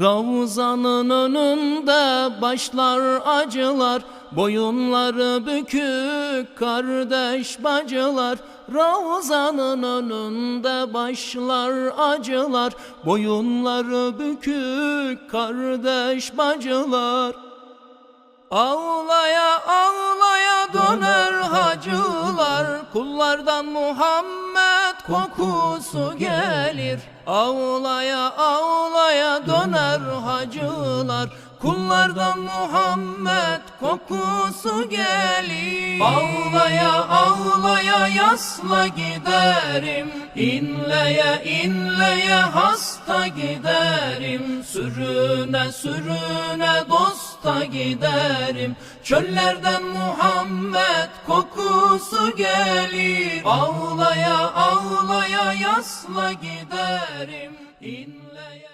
Ravzanın önünde başlar acılar Boyunları bükük kardeş bacılar. Ravzanın önünde başlar acılar Boyunları bükük kardeş bacılar. Ağlaya ağlaya döner hacılar Kullardan Muhammed kokusu gelir. Ağlaya ağlaya döner hacılar Kullardan Muhammed kokusu gelir. Ağlaya ağlaya yasla giderim. İnleye inleye hasta giderim. Sürüne sürüne dosta giderim. Çöllerden Muhammed kokusu gelir. Ağlaya ağlaya yasla giderim. İnleye